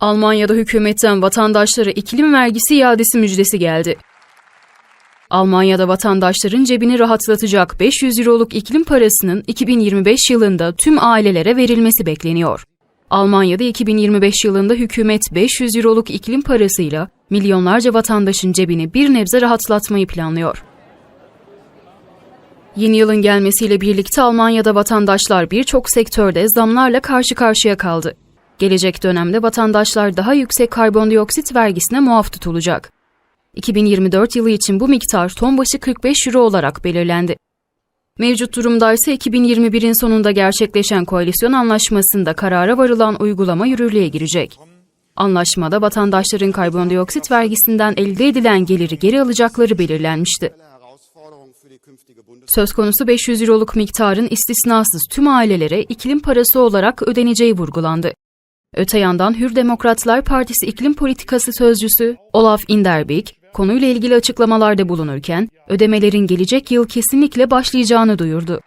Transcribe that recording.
Almanya'da hükümetten vatandaşlara iklim vergisi iadesi müjdesi geldi. Almanya'da vatandaşların cebini rahatlatacak 500 euroluk iklim parasının 2025 yılında tüm ailelere verilmesi bekleniyor. Almanya'da 2025 yılında hükümet 500 euroluk iklim parasıyla milyonlarca vatandaşın cebini bir nebze rahatlatmayı planlıyor. Yeni yılın gelmesiyle birlikte Almanya'da vatandaşlar birçok sektörde zamlarla karşı karşıya kaldı. Gelecek dönemde vatandaşlar daha yüksek karbondioksit vergisine muaf tutulacak. 2024 yılı için bu miktar ton başı 45 euro olarak belirlendi. Mevcut durumda ise 2021'in sonunda gerçekleşen koalisyon anlaşmasında karara varılan uygulama yürürlüğe girecek. Anlaşmada vatandaşların karbondioksit vergisinden elde edilen geliri geri alacakları belirlenmişti. Söz konusu 500 euroluk miktarın istisnasız tüm ailelere iklim parası olarak ödeneceği vurgulandı. Öte yandan Hür Demokratlar Partisi iklim politikası sözcüsü Olaf Inderbik, konuyla ilgili açıklamalarda bulunurken, ödemelerin gelecek yıl kesinlikle başlayacağını duyurdu.